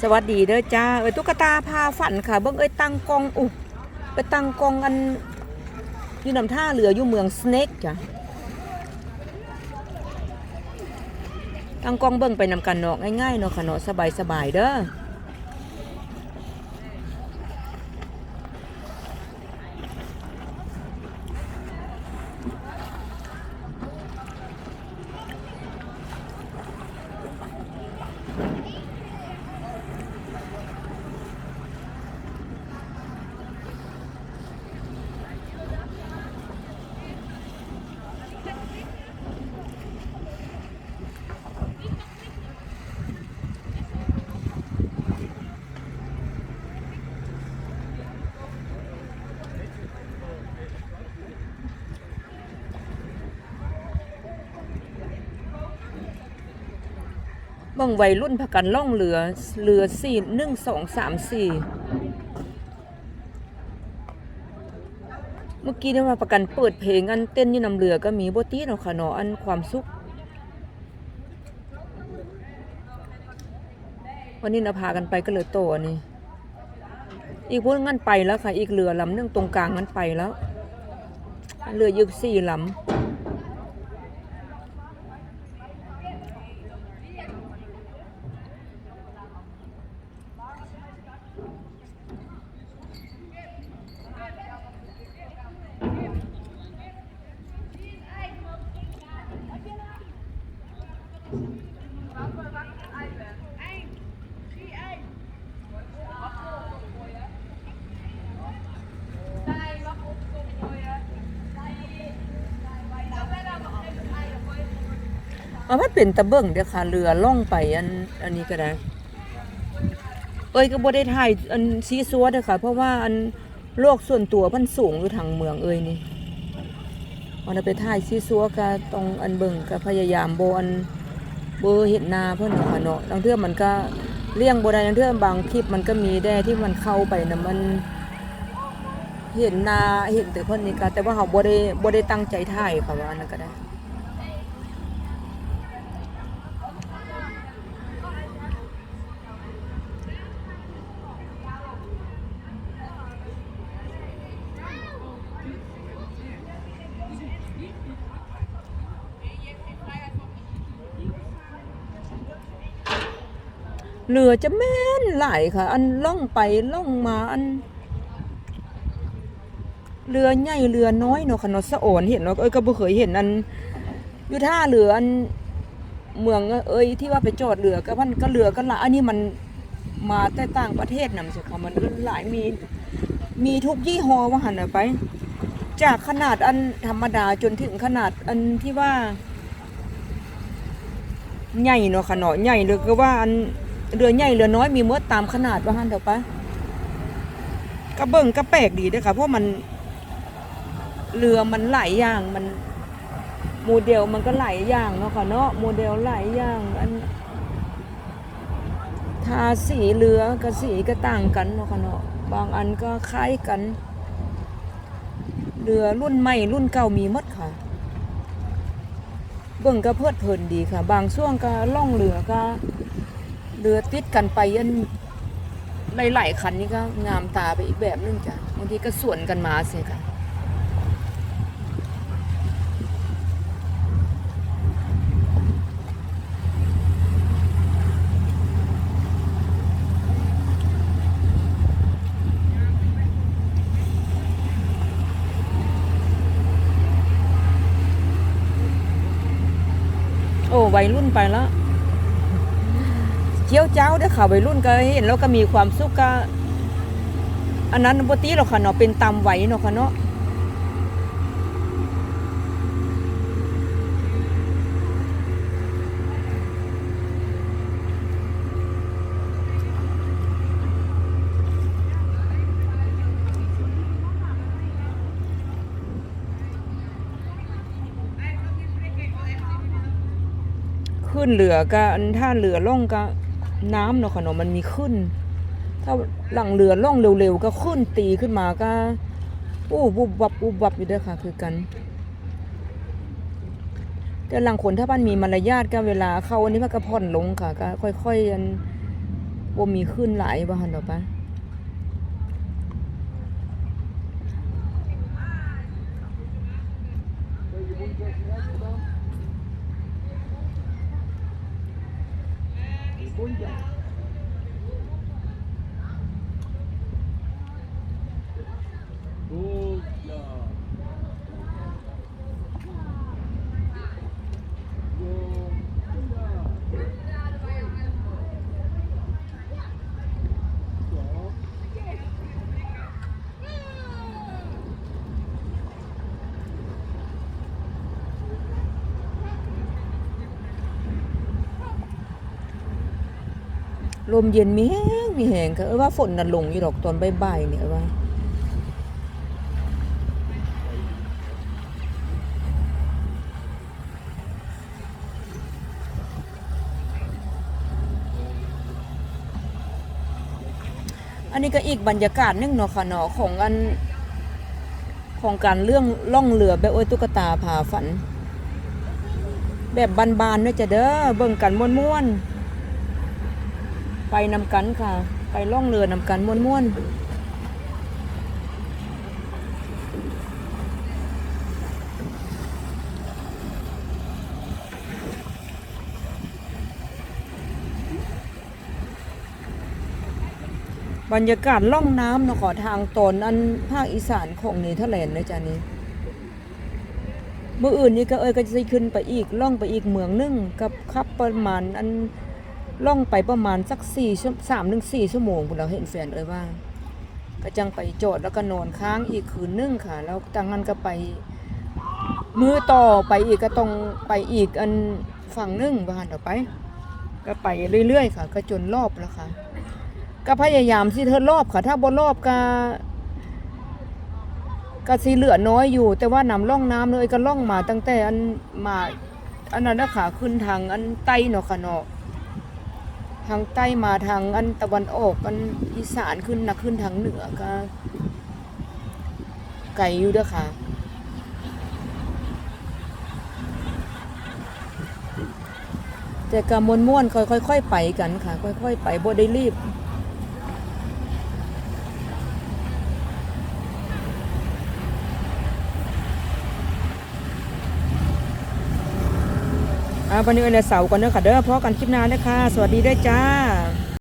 สวัสดีเด้อจ้าเอ้ยตุ๊กตาพาฝันค่ะเบิ้งเอ้ยตั้งกองอุบไปตั้งกองอันอยู่นำท่าเรืออยู่เมืองสเนกจ้ะตั้งกองเบิ้งไปนำกันเนาะง่ายๆเนาะค่ะเนาะสบายๆเด้อ บิ่งวัยรุ่นพากันล่องเรือ เรือสี่หนึ่งสองสามสี่เมื่อกี้เนี่ยว่าประกันเปิดเพลงอันเต้นยู่นำเรือก็มีโบตีเนาะค่ะเนาะอันความสุข วันนี้เราพากันไปก็เลยโตอันนี้ อีกพวกงั้นไปแล้วค่ะ อีกเรือลำหนึงตรงกลางงั้นไปแล้ว เรือยึกสี่ลำ เอาว่าเป็นตะเบิ่งเด้อค่ะเรือล่องไปอันอันนี้ก็ได้ เอ้ยก็บ่ได้ถ่ายอันซีซัวเด้อค่ะ เพราะว่าอันโลกส่วนตัวมันสูงอยู่ทางเมืองเอ้ยนี่วันไปถ่ายซีซัวก็ต้องอันเบิ่งก็พยายามโบอัน บ่เห็นหน้าเพิ่นเนค่ะเนาะบางเทื่อมันก็เลี่ยงบ่ได้บางเทื่อบางคลิปมันก็มีได้ที่มันเข้าไปนะมัน เห็นหน้าเห็นแต่เพิ่นนี่ก็แต่ว่าเขาบ่ได้บ่ได้ตั้งใจถ่ายค่ะว่านนั้นก็ได้ เรือจะแม่นหลายค่ะ อันล่องไปล่องมาอันเรือใหญ่เรือน้อยเนาะค่ะเนาะสะโอนเห็นเนาะเอ้ยก็บ่เคยเห็นอันอยู่ท่าเรืออันเมืองเอ้ยที่ว่าไปจอดเรือก็มันก็เรือก็ลายอันนี้มันมาแต่ต่างประเทศนำสิค่ะมันหลายมีมีทุกยี่ห้อว่าหันไป จากขนาดอันธรรมดาจนถึงขนาดอันที่ว่า ใหญ่เนาะค่ะเนาะใหญ่เลยก็ว่าอัน เรือใหญ่เรือน้อยมีเมื่อตามขนาดว่าหันเถอะปะก็เบิงก็แปลกดีด้อค่ะเพราะมันเรือมันหลายอย่างมันโมเดลมันก็หลายอย่างเนาะค่ะเนาะโมเดลหลายอย่างอันทาสีเรือกับสีก็ต่างกันเนาะค่ะเนาะบางอันก็คล้ายกัน เรือรุ่นใหม่รุ่นเก่ามีหมดค่ะ เบิ่งก็เพลิดเพลินดีค่ะ บางช่วงก็ล่องเรือก็ เรือติดกันไปอันหลายๆคันนี่ก็งามตาไปอีกแบบนึงจ้ะบางทีก็สวนกันมาเสียค่ะโอ้วัยรุ่นไปแล้ว เจียวเจ้าเด้อค่ะวัยรุ่นก็เห็นแล้วก็มีความสุขก็อันนั้นบ่ตีหรอกค่ะเนาะเป็นตามไหวเนาะค่ะเนาะขึ้นเรือก็อันถ้าเรือล่องก็ น้ำเนาะค่ะเนาะมันมีขึ้น ถ้าหลังเรือล่องเร็วๆก็ขึ้นตีขึ้นมาก็อู้บุบวับบุบวับอยู่เด้อค่ะ คือกัน แต่หลังคนถ้าบ้านมีมารยาทก็เวลาเข้าอันนี้มันก็ผ่อนลงค่ะ ก็ค่อยๆอันบ่มีขึ้นหลายบ่หั่นดอปะ Bốn. ลมเย็นมีแฮงมีแห้งก็เออว่าฝนน่ะลงอยู่ดอกตอนบ่ายๆเนี่ยว่าอันนี้ก็อีกบรรยากาศนึงเนาะค่ะเนาะของอันของการเรื่องล่องเรือแบบโอ้ยตุ๊กตาผาฝัน แบบบานๆด้วยจะเด้อเบิ่งกันม่วนๆ ไปนำกันค่ะ ไปล่องเรือนำกันม่วนๆบรรยากาศล่องน้ำเนาะขอทางตอนอันภาคอีสานของเนเธอร์แลนด์เลยจ้ะนี่เมื่ออื่นนี่ก็เอ้ยก็จะขึ้นไปอีกล่องไปอีกเมืองหนึงกับขับประมาณอัน ล่องไปประมาณสักสี่ชั่วสามถึงสี่ชั่วโมงพุ่นเราเห็นแฟนเอ้ยว่าก็จังไปจอดแล้วก็นอนค้างอีกคืนนึงค่ะ แล้วจากนั้นก็ไปมือต่อไปอีกก็ต้องไปอีกอันฝั่งนึงบ้านต่อไป ก็ไปเรื่อยๆค่ะ ก็จนรอบแล้วค่ะ ก็พยายามที่เธอรอบค่ะ ถ้าบ่รอบก็ก็สีเหลือน้อยอยู่ แต่ว่านำล่องน้ำเลยก็ล่องมาตั้งแต่อันมาอันนั้นนะคะขึ้นทางอันใต้เนาะค่ะเนาะ ทางใต้มาทางอันตะวันออกอันอีสานขึ้นนะขึ้นทางเหนือก็ไกลอยู่เด้อค่ะแต่ก็ม้วนๆค่อยๆไปกันค่ะ ค่อย ๆ ไปบ่ได้รีบ วันนี้เอเลเสาร์ก่อนเด้อค่ะเด้อพอกันคลิปหน้านะคะสวัสดีด้วยจ้า